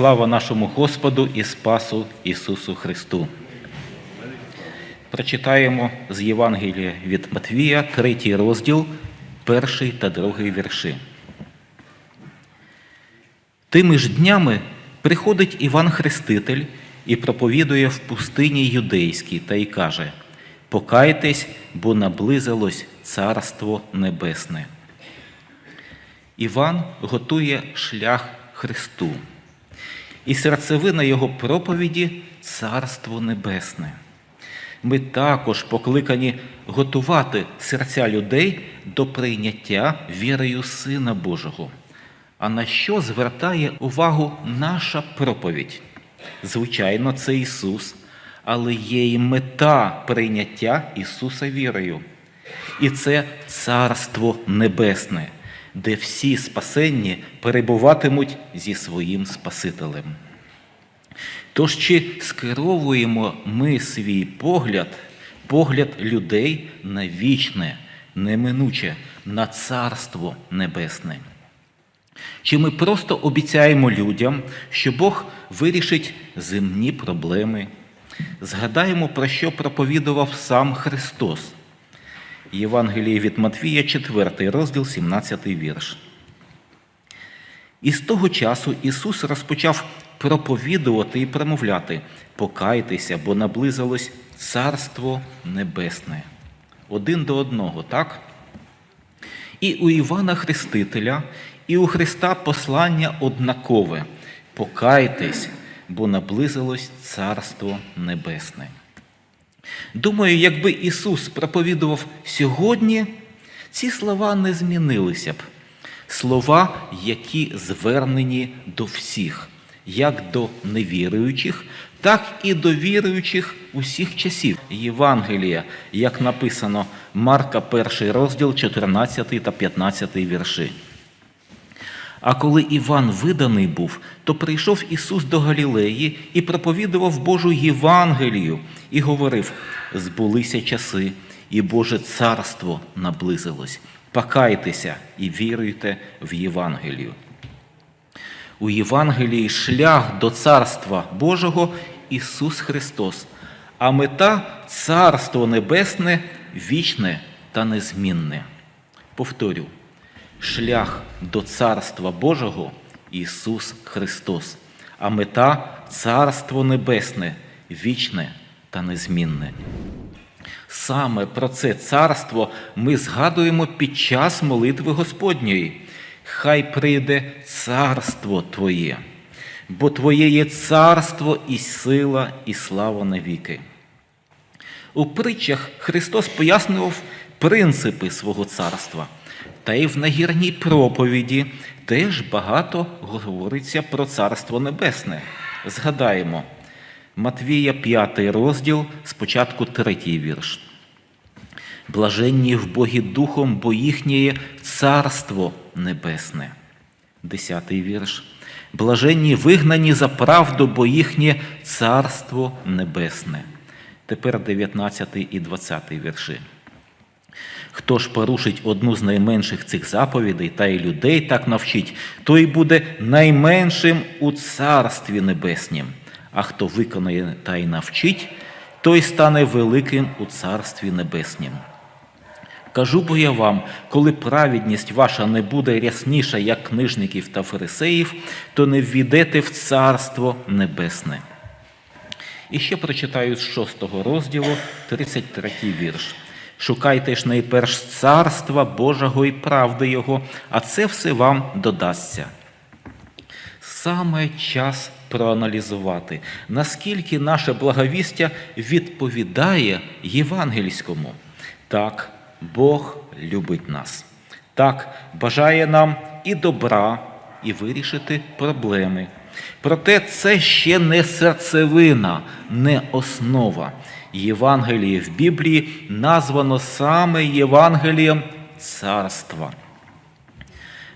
слава нашому Господу і Спасу Ісусу Христу. Прочитаємо з Євангелія від Матвія, третій розділ, перший та другий вірші. Тими ж днями приходить Іван Хреститель і проповідує в пустині юдейській та й каже: Покайтесь, бо наблизилось Царство Небесне. Іван готує шлях Христу, і серцевина його проповіді Царство Небесне. Ми також покликані готувати серця людей до прийняття вірою Сина Божого. А на що звертає увагу наша проповідь? Звичайно, це Ісус, але є і мета прийняття Ісуса вірою. І це Царство Небесне, де всі спасенні перебуватимуть зі своїм Спасителем. Тож чи скеровуємо ми свій погляд, погляд людей на вічне, неминуче, на Царство Небесне? Чи ми просто обіцяємо людям, що Бог вирішить земні проблеми? Згадаємо, про що проповідував сам Христос. Євангеліє від Матвія, 4 розділ, 17 вірш. І з того часу Ісус розпочав проповідувати і промовляти Покайтеся, бо наблизилось Царство Небесне. Один до одного, так? І у Івана Хрестителя, і у Христа послання однакове. Покайтесь, бо наблизилось Царство Небесне. Думаю, якби Ісус проповідував сьогодні, ці слова не змінилися б. Слова, які звернені до всіх, як до невіруючих, так і до віруючих усіх часів. Євангелія, як написано Марка, 1 розділ, 14 та 15 вірші. А коли Іван виданий був, то прийшов Ісус до Галілеї і проповідував Божу Євангелію і говорив: збулися часи, і Боже царство наблизилось. Покайтеся і віруйте в Євангелію. У Євангелії шлях до Царства Божого Ісус Христос, а мета Царство Небесне вічне та незмінне. Повторю, шлях до Царства Божого Ісус Христос, а мета Царство Небесне вічне та незмінне. Саме про це царство ми згадуємо під час молитви Господньої. Хай прийде царство Твоє, бо Твоє є царство і сила, і слава навіки. У притчах Христос пояснював принципи свого царства, та й в нагірній проповіді теж багато говориться про Царство Небесне. Згадаємо. Матвія 5 розділ, спочатку третій вірш. Блаженні в Богі Духом, бо їхнє Царство Небесне. Десятий вірш. Блаженні вигнані за правду, бо їхнє Царство Небесне. Тепер 19 і 20 вірші. Хто ж порушить одну з найменших цих заповідей та й людей так навчить, той буде найменшим у Царстві Небеснім а хто виконає та й навчить, той стане великим у Царстві Небеснім. Кажу бо я вам, коли праведність ваша не буде рясніша, як книжників та фарисеїв, то не ввійдете в Царство Небесне. І ще прочитаю з 6 розділу 33 вірш. Шукайте ж найперш царства Божого і правди Його, а це все вам додасться. Саме час проаналізувати, наскільки наше благовістя відповідає євангельському. Так, Бог любить нас. Так, бажає нам і добра, і вирішити проблеми. Проте це ще не серцевина, не основа. Євангеліє в Біблії названо саме Євангелієм царства.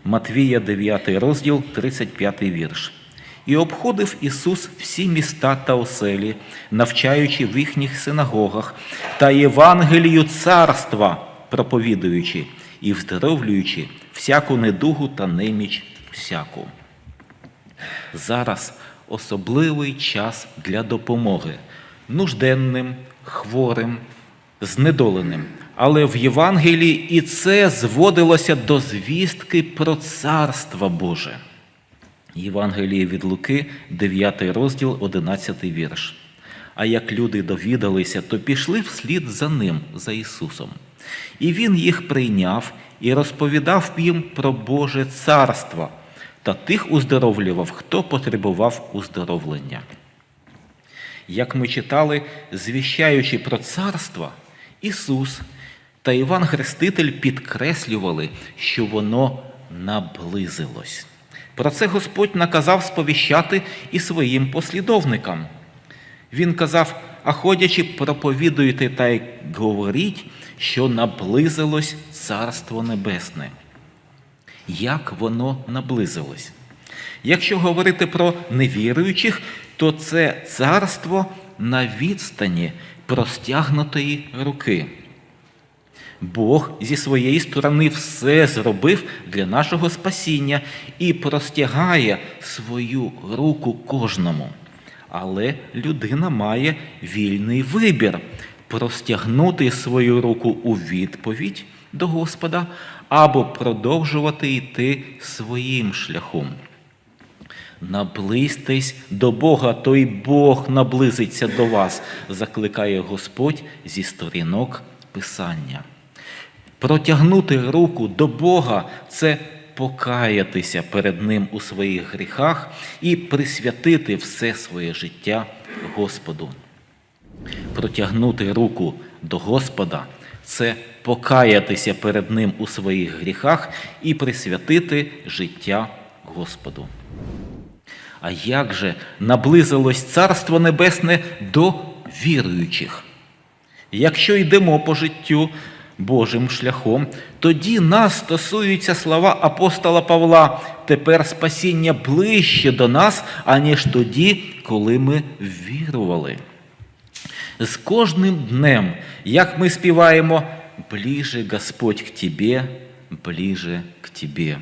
Матвія, 9 розділ, 35 вірш. І обходив Ісус всі міста та оселі, навчаючи в їхніх синагогах та Євангелію царства, проповідуючи і вздоровлюючи всяку недугу та неміч всяку. Зараз особливий час для допомоги нужденним, хворим, знедоленим. Але в Євангелії і це зводилося до звістки про Царство Боже. Євангеліє від Луки, 9 розділ, 11 вірш. А як люди довідалися, то пішли вслід за ним, за Ісусом. І Він їх прийняв і розповідав їм про Боже царство та тих уздоровлював, хто потребував уздоровлення. Як ми читали, звіщаючи про царство, Ісус та Іван Хреститель підкреслювали, що воно наблизилось. Про це Господь наказав сповіщати і своїм послідовникам. Він казав, а ходячи, проповідуйте та й говоріть, що наблизилось Царство Небесне. Як воно наблизилось? Якщо говорити про невіруючих, то це царство на відстані простягнутої руки. Бог зі своєї сторони все зробив для нашого спасіння і простягає свою руку кожному. Але людина має вільний вибір простягнути свою руку у відповідь до Господа або продовжувати йти своїм шляхом. Наблизьтесь до Бога, то й Бог наблизиться до вас, закликає Господь зі сторінок Писання. Протягнути руку до Бога це покаятися перед Ним у своїх гріхах і присвятити все своє життя Господу. Протягнути руку до Господа це покаятися перед Ним у своїх гріхах і присвятити життя Господу. А як же наблизилось Царство Небесне до віруючих? Якщо йдемо по життю Божим шляхом, тоді нас стосуються слова апостола Павла, тепер спасіння ближче до нас, аніж тоді, коли ми вірували. З кожним днем, як ми співаємо, ближе Господь к Тебе, ближе к Тебе.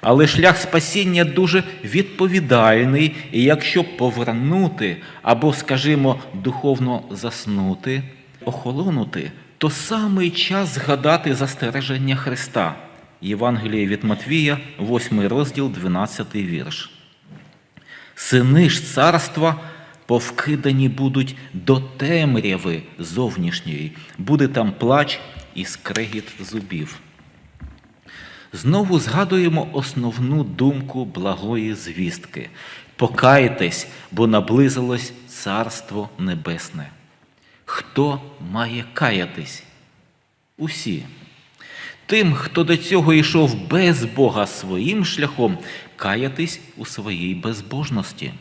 Але шлях спасіння дуже відповідальний, і якщо повернути або, скажімо, духовно заснути, охолонути, то самий час згадати застереження Христа. Євангеліє від Матвія, 8 розділ, 12 вірш. Сини ж царства повкидані будуть до темряви зовнішньої, буде там плач і скрегіт зубів. Знову згадуємо основну думку благої звістки. Покайтесь, бо наблизилось Царство Небесне. Хто має каятись? Усі. Тим, хто до цього йшов без Бога своїм шляхом, каятись у своїй безбожності.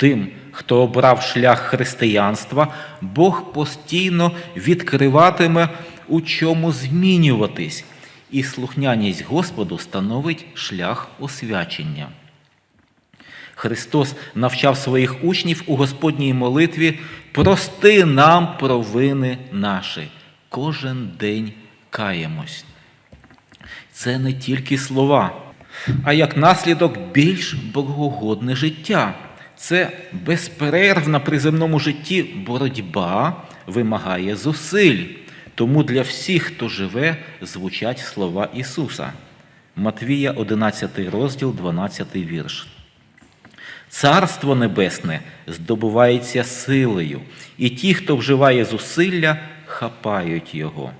Тим, хто обрав шлях християнства, Бог постійно відкриватиме, у чому змінюватись, і слухняність Господу становить шлях освячення. Христос навчав своїх учнів у Господній молитві прости нам провини наші. Кожен день каємось. Це не тільки слова, а як наслідок більш богогодне життя. Це безперервна при земному житті боротьба вимагає зусиль. Тому для всіх, хто живе, звучать слова Ісуса. Матвія, 11 розділ, 12 вірш. Царство Небесне здобувається силою, і ті, хто вживає зусилля, хапають його.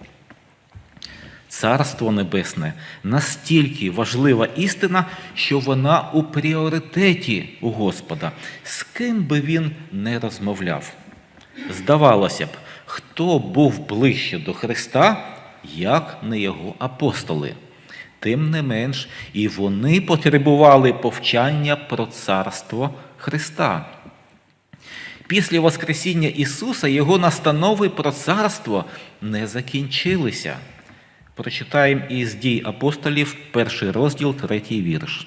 Царство Небесне настільки важлива істина, що вона у пріоритеті у Господа, з ким би він не розмовляв. Здавалося б, хто був ближче до Христа, як не його апостоли. Тим не менш, і вони потребували повчання про царство Христа. Після Воскресіння Ісуса його настанови про царство не закінчилися. Прочитаємо із дій апостолів, перший розділ, третій вірш.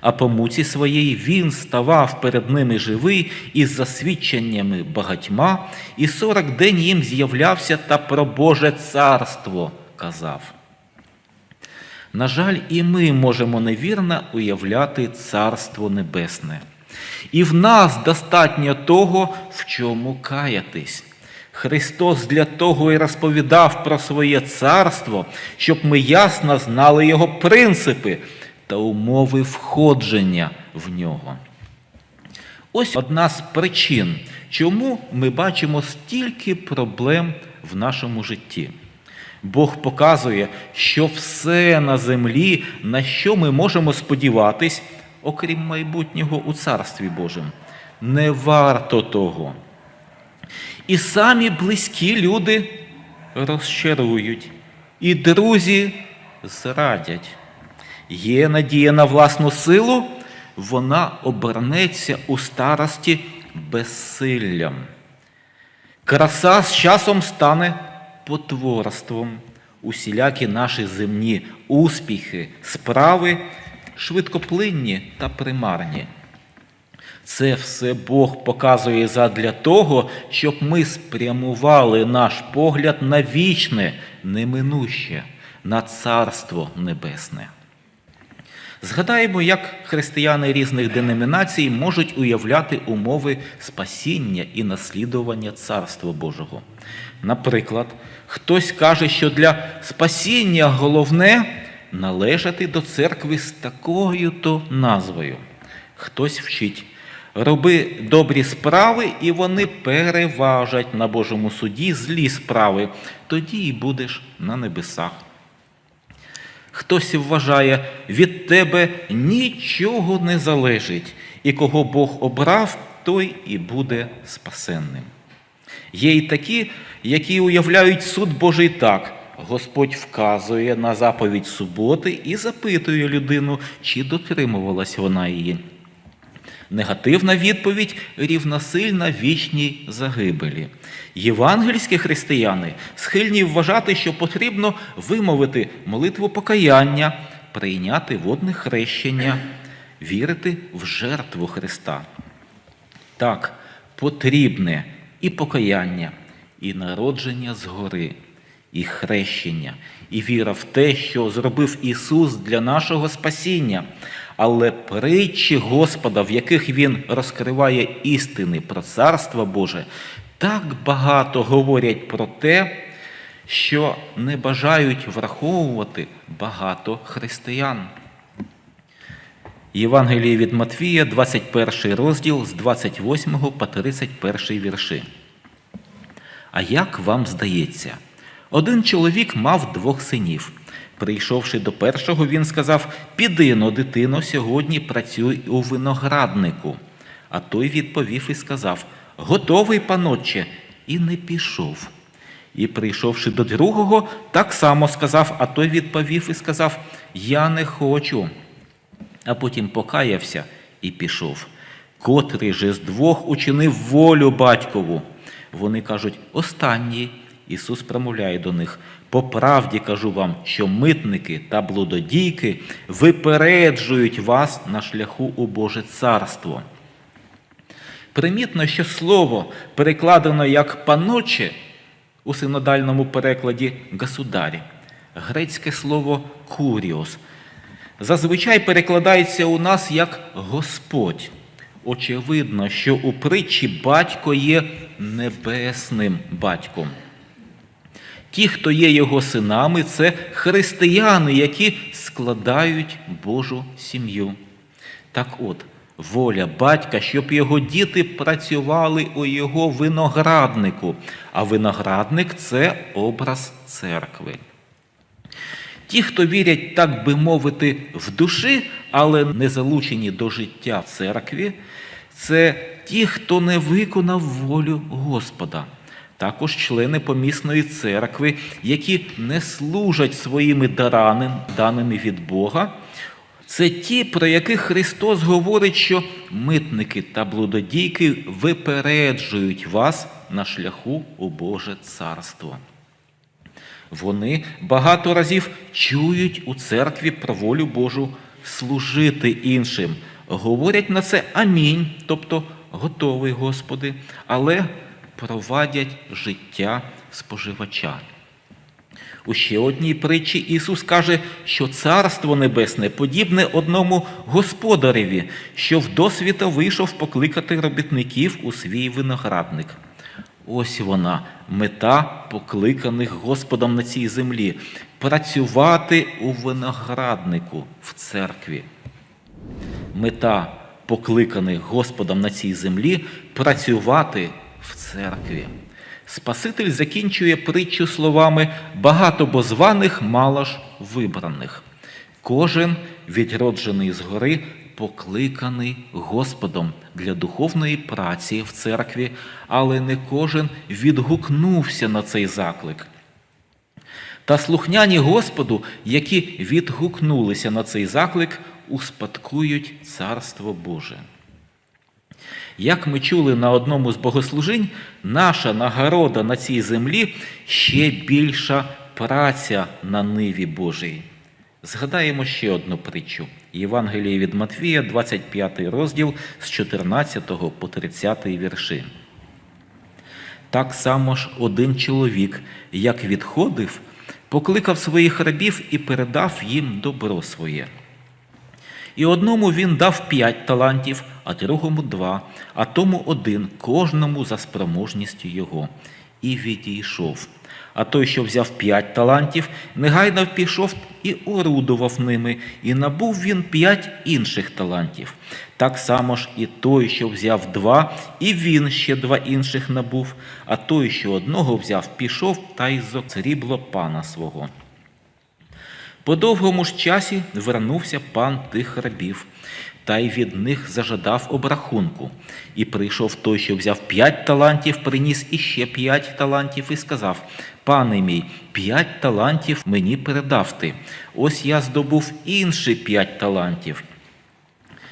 А по муці своєї він ставав перед ними живий із засвідченнями багатьма, і сорок день їм з'являвся та про Боже царство казав. На жаль, і ми можемо невірно уявляти Царство Небесне. І в нас достатньо того, в чому каятись. Христос для того і розповідав про своє царство, щоб ми ясно знали його принципи та умови входження в нього. Ось одна з причин, чому ми бачимо стільки проблем в нашому житті. Бог показує, що все на землі, на що ми можемо сподіватись, окрім майбутнього у Царстві Божому, не варто того. І самі близькі люди розчарують, і друзі зрадять. Є надія на власну силу, вона обернеться у старості безсиллям. Краса з часом стане потворством. Усілякі наші земні успіхи, справи швидкоплинні та примарні. Це все Бог показує задля того, щоб ми спрямували наш погляд на вічне, неминуще, на Царство Небесне. Згадаємо, як християни різних деномінацій можуть уявляти умови спасіння і наслідування Царства Божого. Наприклад, хтось каже, що для спасіння головне належати до церкви з такою то назвою. Хтось вчить. Роби добрі справи, і вони переважать на Божому суді злі справи, тоді і будеш на небесах. Хтось вважає, від тебе нічого не залежить, і кого Бог обрав, той і буде спасенним. Є й такі, які уявляють суд Божий так. Господь вказує на заповідь суботи і запитує людину, чи дотримувалась вона її. Негативна відповідь рівносильна вічній загибелі. Євангельські християни схильні вважати, що потрібно вимовити молитву покаяння, прийняти водне хрещення, вірити в жертву Христа. Так, потрібне і покаяння, і народження згори, і хрещення, і віра в те, що зробив Ісус для нашого спасіння. Але притчі Господа, в яких Він розкриває істини про Царство Боже, так багато говорять про те, що не бажають враховувати багато християн. Євангеліє від Матвія, 21 розділ з 28 по 31 вірші. А як вам здається, один чоловік мав двох синів. Прийшовши до першого, він сказав: Піди но, дитино, сьогодні працюй у винограднику. А той відповів і сказав: Готовий, панотче, і не пішов. І, прийшовши до другого, так само сказав, а той відповів і сказав: Я не хочу. А потім покаявся і пішов. Котрий же з двох учинив волю батькову. Вони кажуть, останній. Ісус промовляє до них: по правді кажу вам, що митники та блудодійки випереджують вас на шляху у Боже царство. Примітно, що слово перекладено як паноче у синодальному перекладі государі, грецьке слово куріос. Зазвичай перекладається у нас як Господь. Очевидно, що у притчі батько є небесним батьком. Ті, хто є його синами, це християни, які складають Божу сім'ю. Так от, воля батька, щоб його діти працювали у його винограднику, а виноградник це образ церкви. Ті, хто вірять, так би мовити, в душі, але не залучені до життя в церкві, це ті, хто не виконав волю Господа також члени помісної церкви, які не служать своїми дарами, даними від Бога. Це ті, про яких Христос говорить, що митники та блудодійки випереджують вас на шляху у Боже Царство. Вони багато разів чують у церкві про волю Божу служити іншим. Говорять на це амінь, тобто готовий Господи, але провадять життя споживача. У ще одній притчі Ісус каже, що Царство Небесне подібне одному господареві, що вдосвіта вийшов покликати робітників у свій виноградник. Ось вона, мета покликаних Господом на цій землі працювати у винограднику в церкві. Мета покликаних Господом на цій землі працювати в церкві. Спаситель закінчує притчу словами багато бо званих, мало ж вибраних. Кожен відроджений згори покликаний Господом для духовної праці в церкві, але не кожен відгукнувся на цей заклик. Та слухняні Господу, які відгукнулися на цей заклик, успадкують Царство Боже. Як ми чули на одному з богослужінь, наша нагорода на цій землі ще більша праця на ниві Божій. Згадаємо ще одну притчу. Євангеліє від Матвія, 25 розділ з 14 по 30 вірші. Так само ж один чоловік, як відходив, покликав своїх рабів і передав їм добро своє. І одному він дав п'ять талантів, а другому два, а тому один, кожному за спроможністю його, і відійшов. А той, що взяв п'ять талантів, негайно пішов і орудував ними, і набув він п'ять інших талантів. Так само ж і той, що взяв два, і він ще два інших набув, а той, що одного взяв, пішов та й зоцрібло пана свого. По довгому ж часі вернувся пан тих рабів, та й від них зажадав обрахунку. І прийшов той, що взяв п'ять талантів, приніс іще п'ять талантів, і сказав: Пане мій, п'ять талантів мені передав ти. Ось я здобув інші п'ять талантів.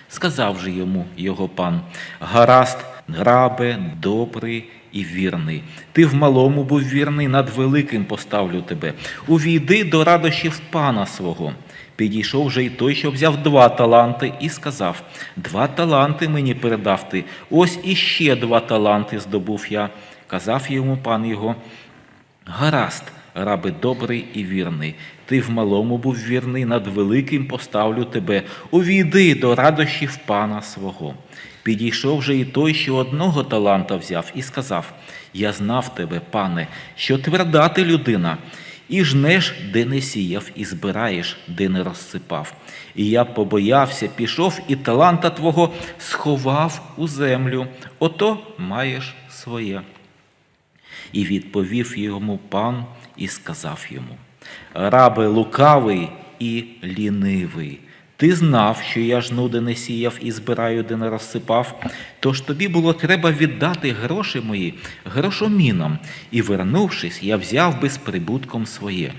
Сказав же йому його пан: Гаразд, грабе, добрий і вірний. Ти в малому був вірний, над великим поставлю тебе. Увійди до радощів пана свого. Підійшов же й той, що взяв два таланти, і сказав: Два таланти мені передав ти. Ось іще два таланти здобув я. Казав йому пан його. Гаразд, рабе добрий і вірний. Ти в малому був вірний, над великим поставлю тебе. Увійди до радощів пана свого. Підійшов же і той, що одного таланта взяв, і сказав: Я знав тебе, пане, що тверда ти людина, і жнеш, де не сіяв, і збираєш, де не розсипав. І я побоявся, пішов, і таланта твого сховав у землю. Ото маєш своє. І відповів йому пан і сказав йому: Рабе лукавий і лінивий. Ти знав, що я жнуди не сіяв і збираю, де не розсипав. Тож тобі було треба віддати гроші мої грошомінам, і, вернувшись, я взяв би з прибутком своє.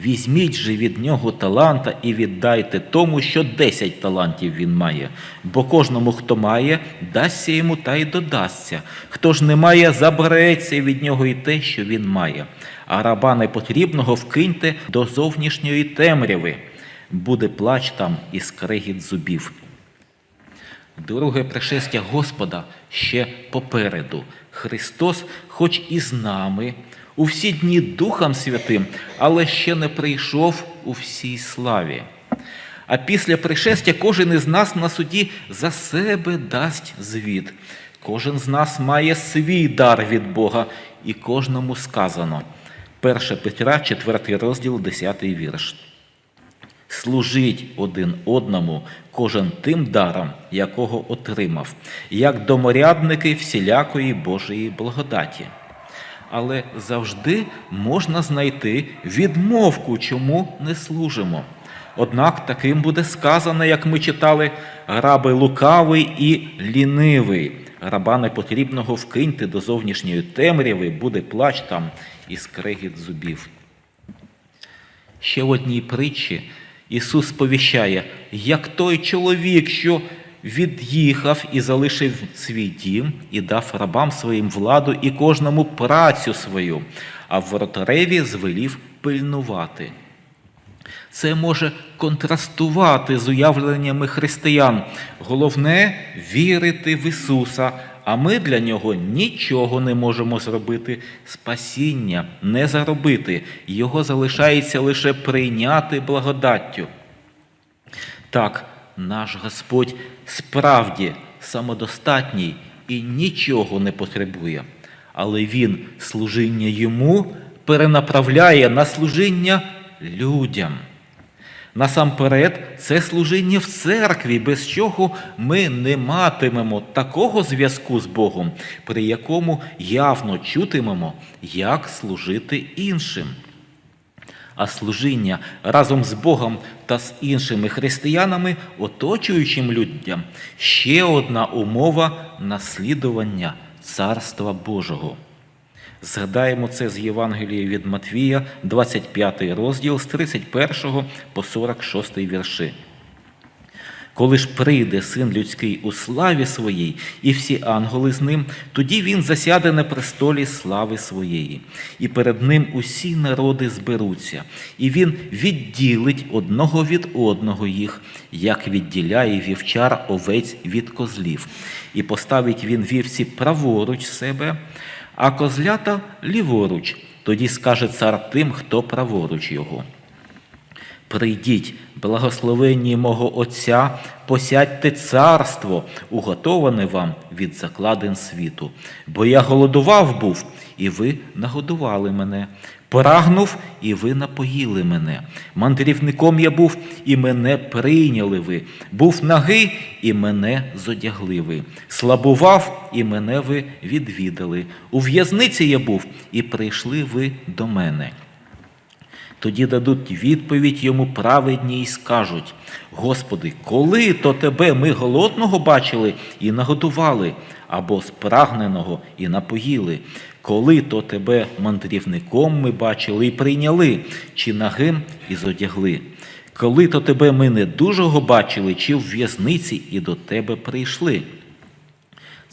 Візьміть же від нього таланта і віддайте тому, що десять талантів він має, бо кожному, хто має, дасться йому та й додасться. Хто ж не має, забереться від нього і те, що він має. А раба непотрібного вкиньте до зовнішньої темряви. Буде плач там і скрегіт зубів. Друге пришестя Господа ще попереду. Христос, хоч і з нами, у всі дні Духом Святим, але ще не прийшов у всій славі. А після пришестя кожен із нас на суді за себе дасть звіт. Кожен з нас має свій дар від Бога, і кожному сказано. 1 Петра, 4 розділ, 10 вірш. Служіть один одному, кожен тим даром, якого отримав, як доморядники всілякої Божої благодаті. Але завжди можна знайти відмовку, чому не служимо. Однак таким буде сказано, як ми читали, раби лукавий і лінивий. Раба непотрібного вкиньте до зовнішньої темряви, буде плач там і скрегіт зубів. Ще в одній притчі Ісус сповіщає, як той чоловік, що від'їхав і залишив свій дім, і дав рабам своїм владу і кожному працю свою, а в воротареві звелів пильнувати. Це може контрастувати з уявленнями християн. Головне вірити в Ісуса, а ми для нього нічого не можемо зробити. Спасіння не заробити, його залишається лише прийняти благодаттю. Так, наш Господь справді самодостатній і нічого не потребує, але Він служіння йому перенаправляє на служіння людям. Насамперед, це служіння в церкві, без чого ми не матимемо такого зв'язку з Богом, при якому явно чутимемо, як служити іншим. А служіння разом з Богом та з іншими християнами, оточуючим людям, ще одна умова наслідування Царства Божого. Згадаємо це з Євангелія від Матвія, 25 розділ з 31 по 46 вірши. Коли ж прийде син людський у славі своїй, і всі ангели з ним, тоді він засяде на престолі слави своєї, і перед ним усі народи зберуться, і він відділить одного від одного їх, як відділяє вівчар овець від козлів, і поставить він вівці праворуч себе, а козлята ліворуч. Тоді скаже цар тим, хто праворуч його. Прийдіть, благословенні мого Отця, посядьте царство, уготоване вам від закладин світу. Бо я голодував був, і ви нагодували мене, прагнув, і ви напоїли мене. Мандрівником я був, і мене прийняли ви. Був нагий, і мене зодягли ви. Слабував, і мене ви відвідали. У в'язниці я був, і прийшли ви до мене. Тоді дадуть відповідь йому праведні і скажуть: Господи, коли то тебе ми голодного бачили і нагодували, або спрагненого і напоїли, коли то тебе мандрівником ми бачили і прийняли, чи нагим і зодягли. Коли то тебе ми недужого бачили, чи в в'язниці і до тебе прийшли.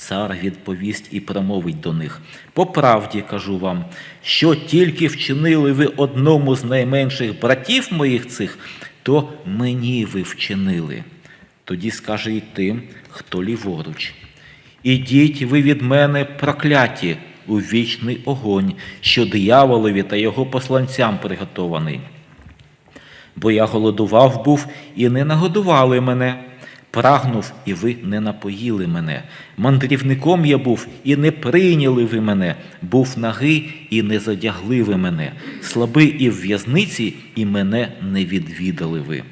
Цар відповість і промовить до них: По правді кажу вам, що тільки вчинили ви одному з найменших братів моїх цих, то мені ви вчинили. Тоді скаже й тим, хто ліворуч. Ідіть ви від мене прокляті у вічний огонь, що дияволові та його посланцям приготований. Бо я голодував був і не нагодували мене. Прагнув, і ви не напоїли мене. Мандрівником я був, і не прийняли ви мене, був нагий, і не задягли ви мене, слабий і в в'язниці, і мене не відвідали ви.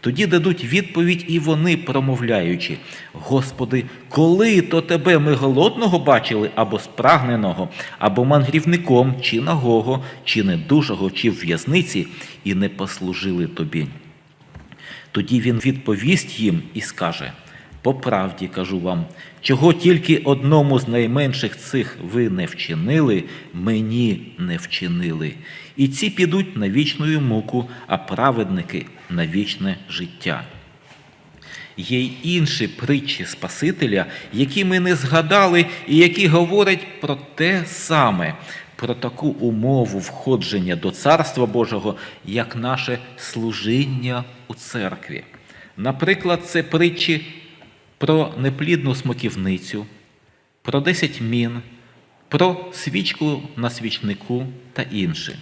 Тоді дадуть відповідь і вони, промовляючи: Господи, коли то тебе ми голодного бачили, або спрагненого, або мандрівником, чи нагого, чи недужого, чи в в'язниці, і не послужили тобі. Тоді він відповість їм і скаже: По правді кажу вам, чого тільки одному з найменших цих ви не вчинили, мені не вчинили. І ці підуть на вічну муку, а праведники на вічне життя. Є й інші притчі Спасителя, які ми не згадали, і які говорять про те саме, про таку умову входження до Царства Божого, як наше служіння у церкві. Наприклад, це притчі про неплідну смоківницю, про десять мін, про свічку на свічнику та інше.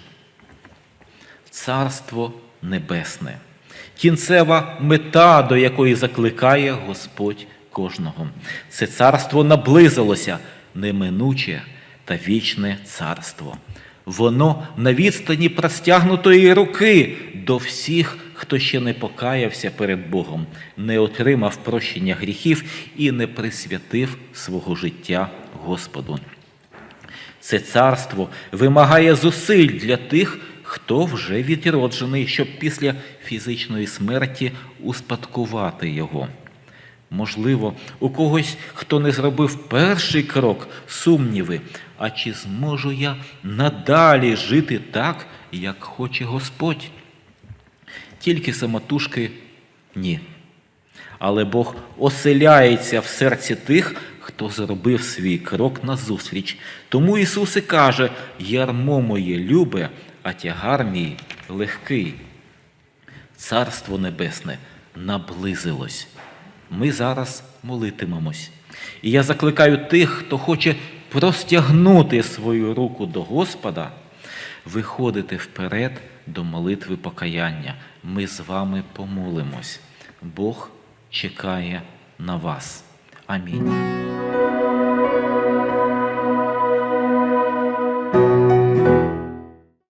Царство Небесне, кінцева мета, до якої закликає Господь кожного. Це царство наблизилося неминуче та вічне царство. Воно на відстані простягнутої руки до всіх, хто ще не покаявся перед Богом, не отримав прощення гріхів і не присвятив свого життя Господу. Це царство вимагає зусиль для тих, хто вже відроджений, щоб після фізичної смерті успадкувати його. Можливо, у когось, хто не зробив перший крок, сумніви, а чи зможу я надалі жити так, як хоче Господь? Тільки самотужки ні. Але Бог оселяється в серці тих, хто зробив свій крок назустріч. Тому Ісус і каже: ярмо моє любе, а тягар мій легкий. Царство Небесне наблизилось. Ми зараз молитимемось. І я закликаю тих, хто хоче простягнути свою руку до Господа, виходити вперед до молитви покаяння. Ми з вами помолимось. Бог чекає на вас. Амінь.